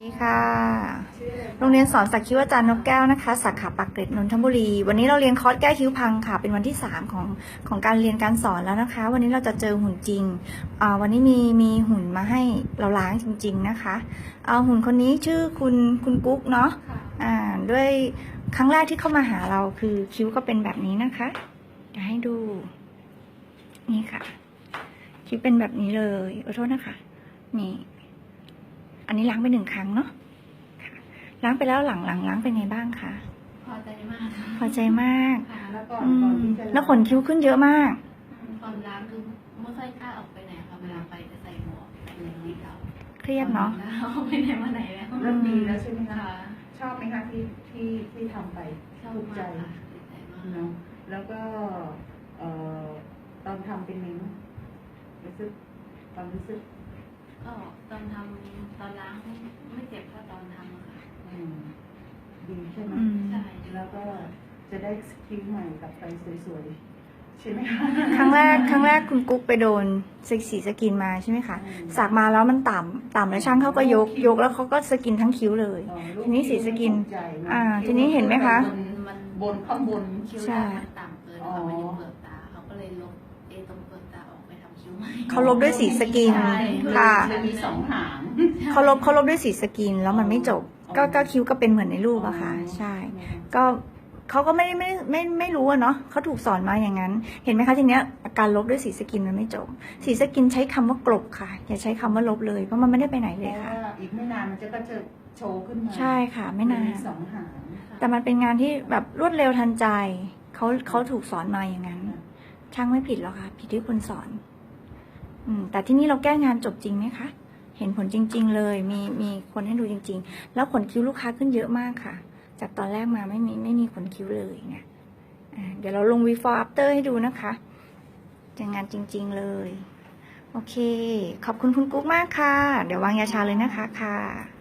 สวัสดีค่ะ โรงเรียนสอนสักคิ้วอาจารย์นกแก้วนะคะ สาขาปากเกร็ดนนทบุรี วันนี้เราเรียนคอร์สแก้คิ้วพังค่ะ เป็นวันที่ 3 ของของการเรียนการสอนแล้วนะคะ วันนี้เราจะเจอหุ่นจริงอ่าวันนี้มีมีหุ่นมาให้เราล้างจริง ๆนะคะ เอาหุ่นคนนี้ชื่อคุณคุณกุ๊กเนาะอ่าด้วยครั้งแรกที่เข้ามาหาเราคือคิ้วก็เป็นแบบนี้นะคะเดี๋ยวให้ดู นี่ค่ะ คิ้วเป็นแบบนี้เลยขอโทษนะคะ นี่ อันนี้ล้างไปหนึ่งครั้งเนาะค่ะล้างไปแล้วหลังหลังล้างเป็นไงบ้างคะพอใจมากค่ะพอใจมากค่ะแล้วก่อนอืก่อนมที่จะแล้วขนคิ้วขึ้นเยอะมากตอนล้างคือไม่ค่อยกล้าออกไปไหนค่ะเวลาไปจะใส่หมวกใส่อะไรอย่างนี้ค่ะเครียดเนาะออกไปไหนมาไหนแล้วเริ่มดีแล้วใช่ไหมคะค่ะชอบไหมคะที่ที่ที่ทำไปชอบถูกมาใจกค่ะติดใจมากเนาะแล้วก็เอ่อตอนทำเป็นไงบ้างรู้สึกความรู้สึก ก็ตอนทำตอนล้างไม่เจ็บเท่าตอนทำอะค่ะ อืมดีใช่ไหมอืม ใช่แล้วก็จะได้สกิลใหม่กลับไปสวยๆ ใช่ไหมคะ ครั้งแรกครั้งแรกคุณกุ๊กไปโดนสีสีสกินมาใช่ไหมคะอืม สักมาแล้วมันต่ำต่ำแล้วช่างเขาก็ยกยกแล้วเขาก็สกินทั้งคิ้วเลย อ๋อลูกทีนี้สีสกินถูใจเะอ่าทีนี้เห็นไหมคะ มันมันบนข้างบน คิ้วใช่แรกมันต่ำเกินค่ะมันอยู่เปลือกตาเขาก็เลยลบเอตรงเปลือกตาออกไปทำคิ้วใหม่ เขาลบด้วยสีสกิน ใช่ค่ะจะมีสองหาง เขาลบเขาลบด้วยสีสกินแล้วมันไม่จบ ก็ก็คิ้วก็เป็นเหมือนในรูปอะค่ะ ใช่ ก็เขาก็ไม่ได้ไม่ไม่ไม่รู้อะเนาะเขาถูกสอนมาอย่างนั้น เห็นไหมคะทีเนี้ยอาการลบด้วยสีสกินมันไม่จบ สีสกินใช้คำว่ากลบค่ะ อย่าใช้คำว่าลบเลยเพราะมันไม่ได้ไปไหนเพเลยราะค่ะว่าอีกไม่นานมันจะก็จะโชว์ขึ้นมาใช่ค่ะ ไม่นาน สองหาง แต่มันเป็นงานที่แบบรวดเร็วทันใจ เขาเขาถูกสอนมาอย่างนั้น ช่างไม่ผิดหรอกค่ะ ผิดที่คนสอนอืม แต่ที่นี่เราแก้งานจบจริงไหมคะ เห็นผลจริง ๆ เลย มีมีคนให้ดูจริง ๆ แล้วขนคิ้วลูกค้าขึ้นเยอะมากค่ะ จากตอนแรกมาไม่มีไม่มีขนคิ้วเลยเนี่ยเดี๋ยวเราลง before after ให้ดูนะคะจะงานจริง ๆ เลย โอเค ขอบคุณคุณกุ๊กมากค่ะ เดี๋ยววางยาชาเลยนะคะค่ะ